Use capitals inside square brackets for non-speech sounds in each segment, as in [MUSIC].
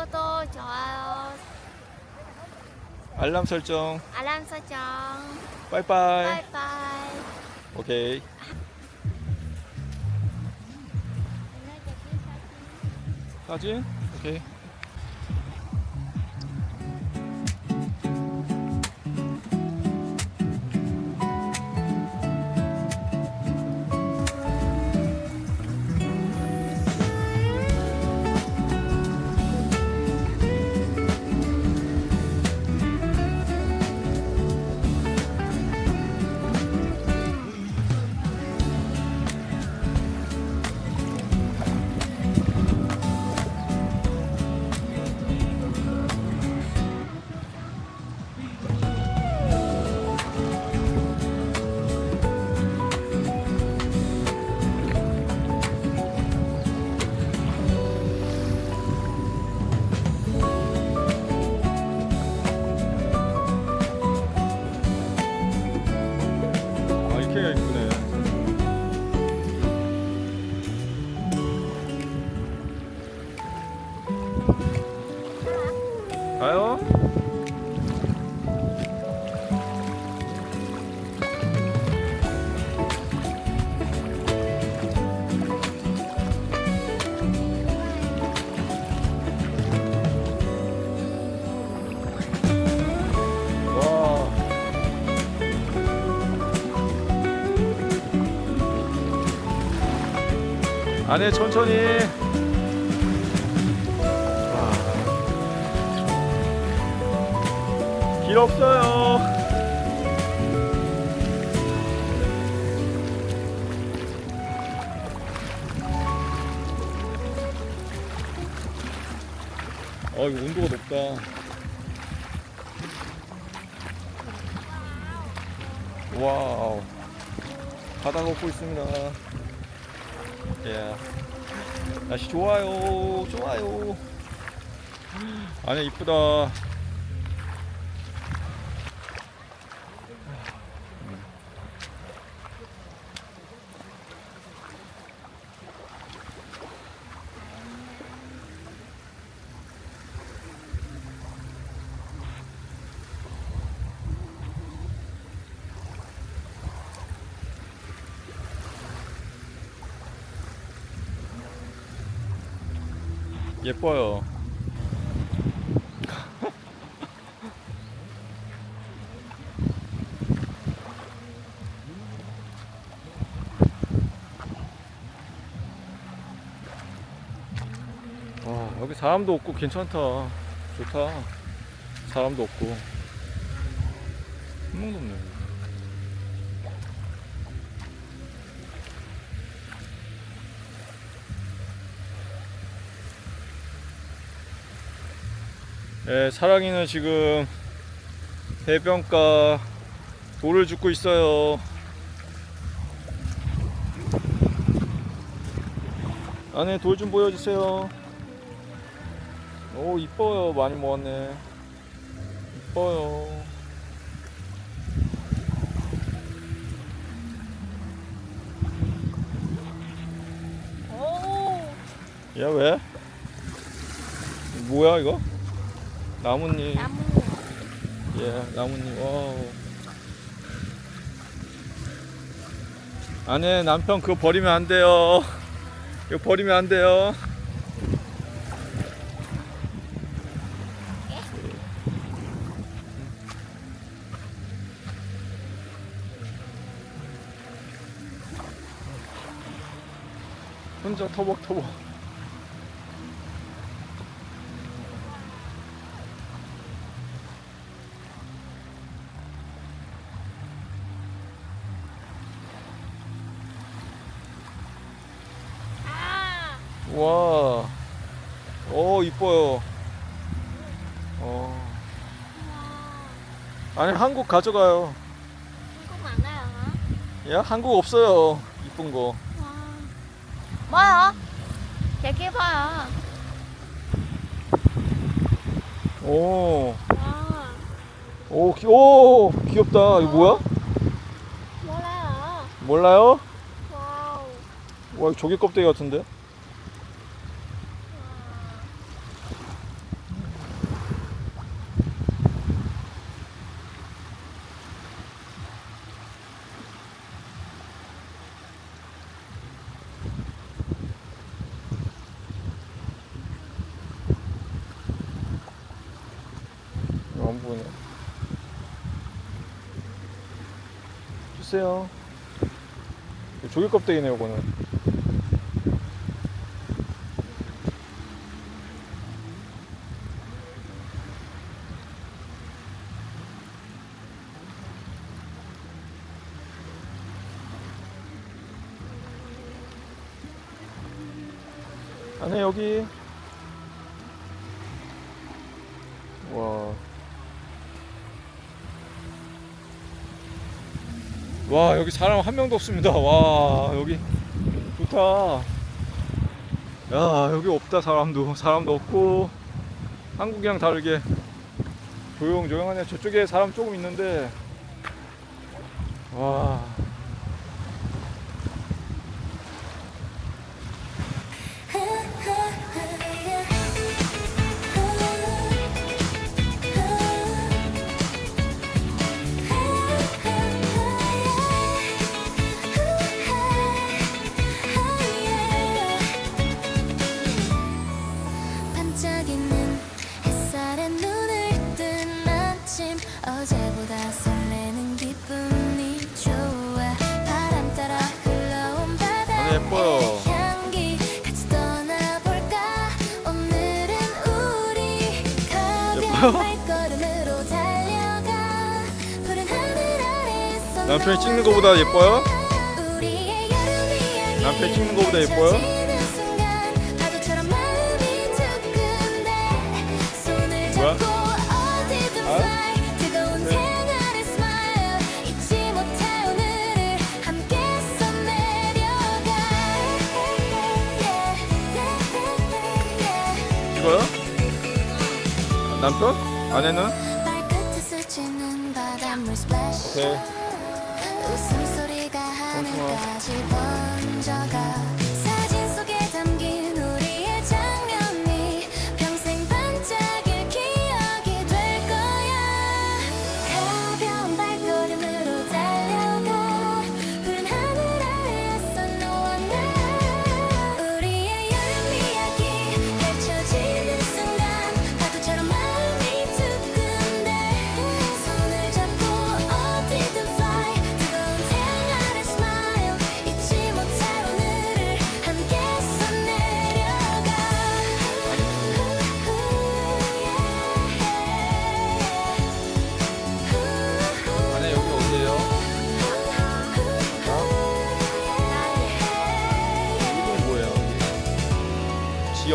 구독, 좋아요, 알람 설정. 알람 설정. 빠이빠이. 바이바이. 오케이. 사진? 오케이. 가요? 와. 안에 천천히. 없어요. 어, 이거 온도가 높다. 와우. 바다가 웃고 있습니다. 예. 날씨 좋아요. 좋아요. 안에 이쁘다. 예뻐요. [LAUGHS] 와, 여기 사람도 없고 괜찮다. 좋다. 사람도 없고. 한 명도 없네. 네, 사랑이는 지금 해변가 돌을 줍고 있어요. 안에 돌 좀 보여주세요. 오, 이뻐요. 많이 모았네. 이뻐요. 오, 야, 왜? 뭐야, 이거? 나뭇잎. 나무. 예, 나뭇잎. 와우. 안에 남편 그거 버리면 안 돼요. 이거 버리면 안 돼요. 혼자 터벅터벅. 아, 와. 오, 이뻐요. 어. 와, 아니, 한국 가져가요. 이거 많아요. 야, 한국 없어요. 이쁜 거. 와. 뭐요? 되게 봐요. 오. 와, 오, 귀, 오, 귀엽다. 이거 뭐야? 몰라요. 몰라요? 와우. 와, 조개 껍데기 같은데? 보네. 주세요. 조개 껍데기네 요거는. 안에 여기 와. 와, 여기 사람 한 명도 없습니다. 와, 여기 좋다. 야, 여기 없다, 사람도. 사람도 없고, 한국이랑 다르게 조용조용하네. 저쪽에 사람 조금 있는데, 와. 남편이 찍는 거보다 예뻐요? 남편이 찍는 거보다 예뻐요? 뭐야? 아? 네. 이거요? 남편? 아내는?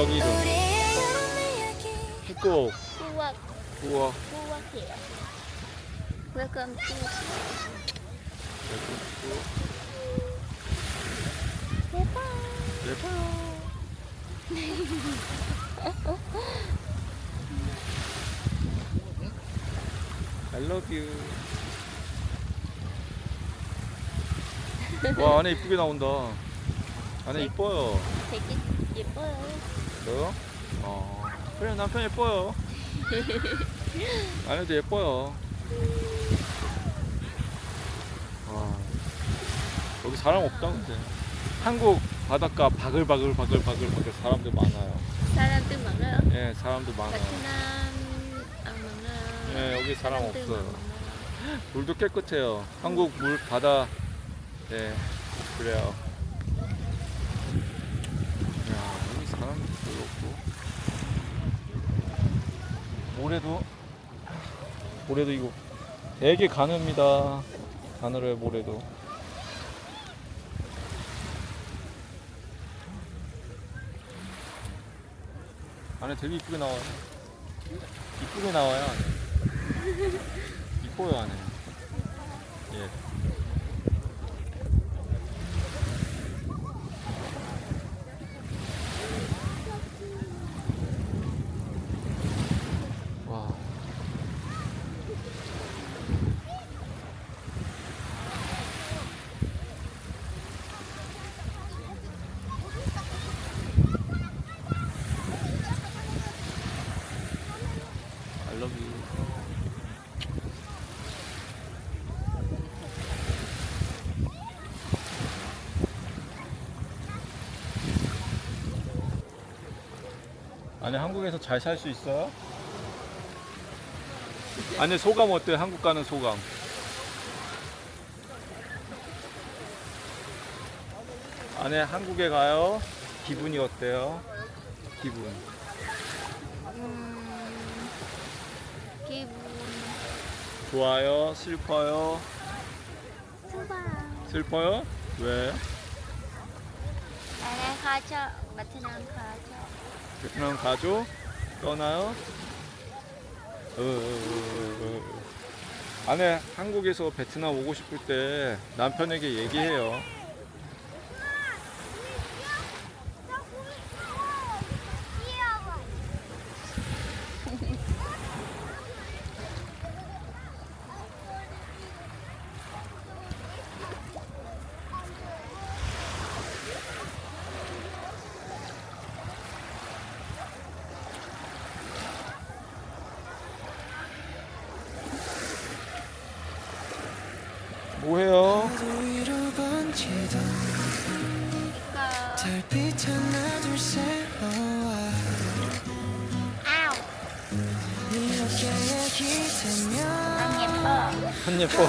지역 이름. 후쿠. 꾸벅 우와. 꾸벅이에요. Welcome to 대박. I love you. 와 안에 이쁘게 나온다. 안에 이뻐요. 되게 예뻐요. 어. 그래 남편 예뻐요. [LAUGHS] 아내도 예뻐요. 와. 여기 사람 없다 근데. 한국 바닷가 바글바글 바글바글 바글 사람들 많아요. 사람들 많아요. 예, 사람들 많아요. 베트남 안 많아요. 예, 여기 사람 사람들 없어요. 많아요. 물도 깨끗해요. 한국 물 바다 예 그래요. 야 여기 사람 별로 없고 모래도 모래도 이거 되게 가늡니다. 가늘어요 모래도. 안에 되게 이쁘게 나와요. 이쁘게 나와요 안에. 이뻐요 안에. 예. 와. I love you. 아니 한국에서 잘 살 수 있어요? 아니 소감 어때? 한국 가는 소감. 아니 한국에 가요. 기분이 어때요? 기분. 음, 기분 좋아요? 슬퍼요? 좋아. 슬퍼요? 왜? 나는 가자. 베트남 가자. 베트남 가죠? 떠나요? 어, 어, 어, 어, 어. 아내 한국에서 베트남 오고 싶을 때 남편에게 얘기해요. 예뻐.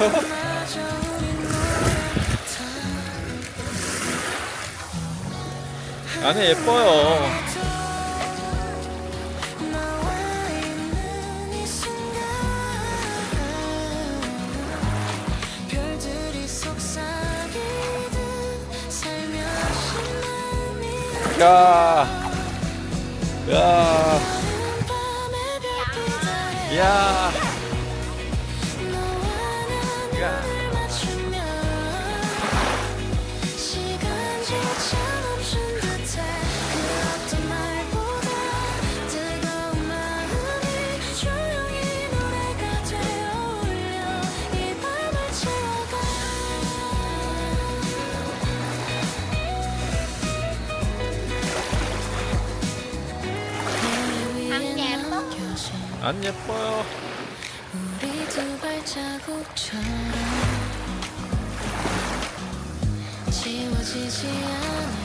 안 [LAUGHS] 예뻐요? 야, 야, 야, 안 예뻐요. 우리 두 발자국처럼 지워지지 않을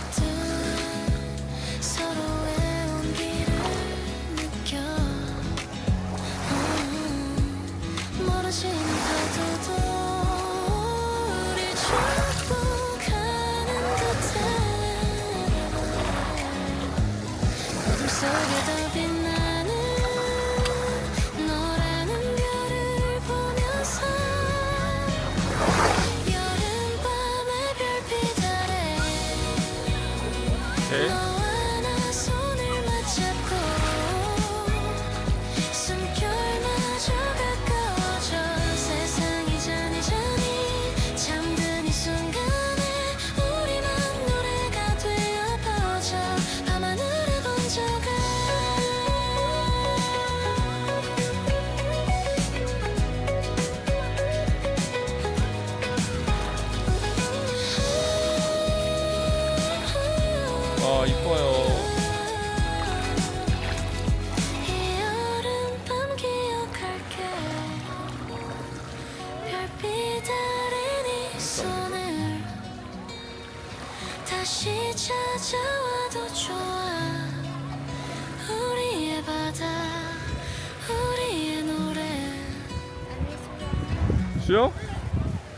수영?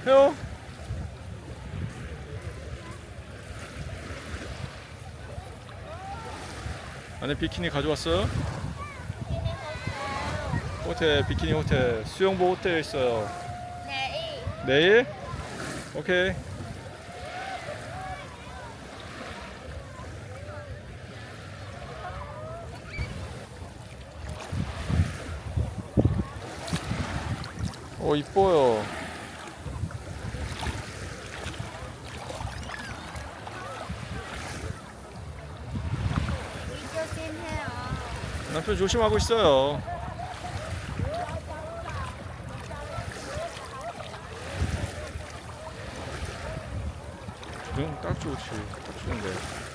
해요? 안에 비키니 가져왔어요? 호텔 비키니 호텔 수영복 호텔 있어요. 내일. 내일? 오케이. 어 이뻐요. 남편 조심하고 있어요. 응, 딱 좋지. 딱 좋은데.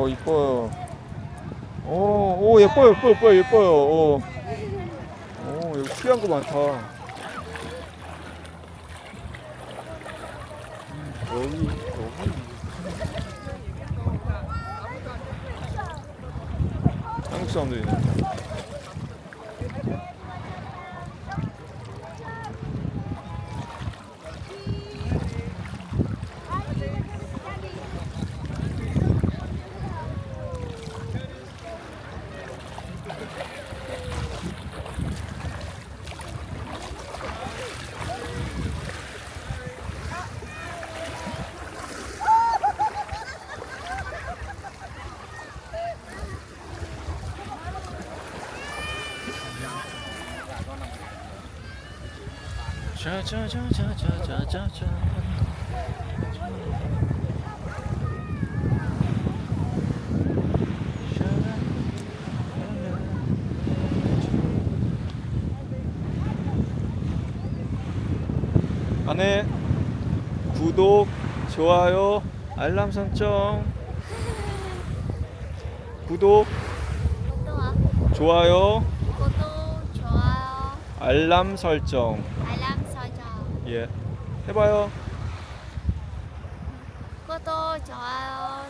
어 이뻐요. 오, 오 예뻐요, 예뻐요, 예뻐요, 예뻐요. 오, 오 여기 특이한 거 많다. 여기 여기 한국 사람들이네. 자자자자자자자. 안에 구독, 좋아요, 알람 설정. 구독, 구독, 좋아요, 구독, 좋아요, 알람 설정. 예. 해봐요. 구독, 좋아요,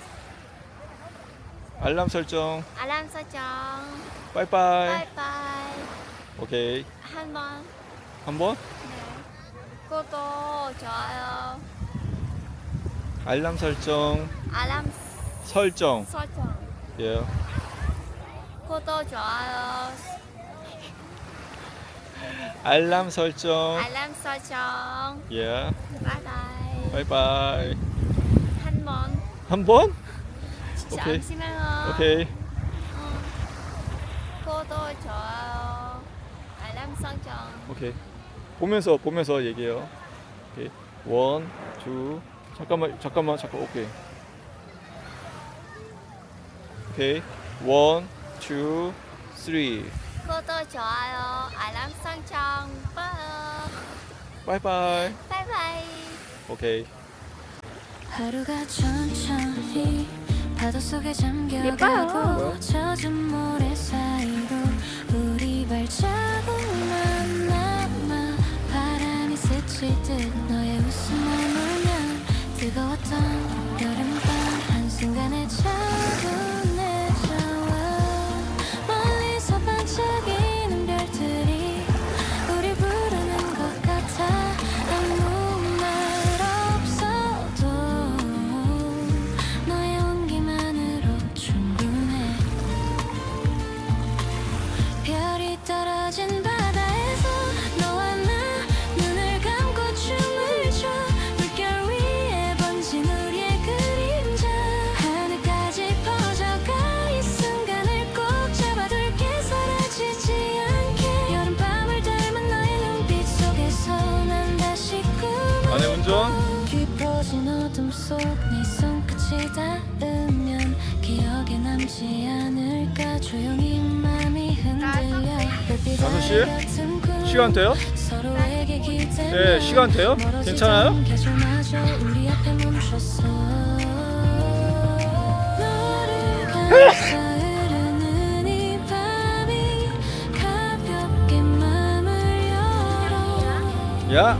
알람 설정. 알람 설정. 빠이빠이. 바이바이. 오케이. 한 번. 한 번. 네. 구독, 좋아요, 알람 설정. 알람 설정. 설정. 예. 구독, 좋아요, 알람 설정. 알람 설정. 예. 바이바이. 빠이빠이. 한 번. 한 번? 오케이. 잠시만요. 오케이. 어. 구독, 좋아요, 알람 설정. 오케이. 보면서 보면서 얘기해요. 오케이. 원, 투. 잠깐만 잠깐만 잠깐. 오케이. 오케이. 원, 투, 쓰리. 구독, 좋아요, 알람 설정. 빠이. 빠이빠이. 바이바이. 오케이. 하루가 천천히 파도 속에 예뻐요. 잠겨가고 젖은 모래 사이로 우리 발자국만 남아 바람이 스칠 듯 너의 웃음을 울면 뜨거웠던 여름밤 한순간에 차분 깊어진 어둠 속네 손끝이 닿으면 기억에 남지 않을까 조용히 맘이 흔들려 다섯 시? 시간 돼요? 네, 시간 돼요? 괜찮아요? [LAUGHS] 야.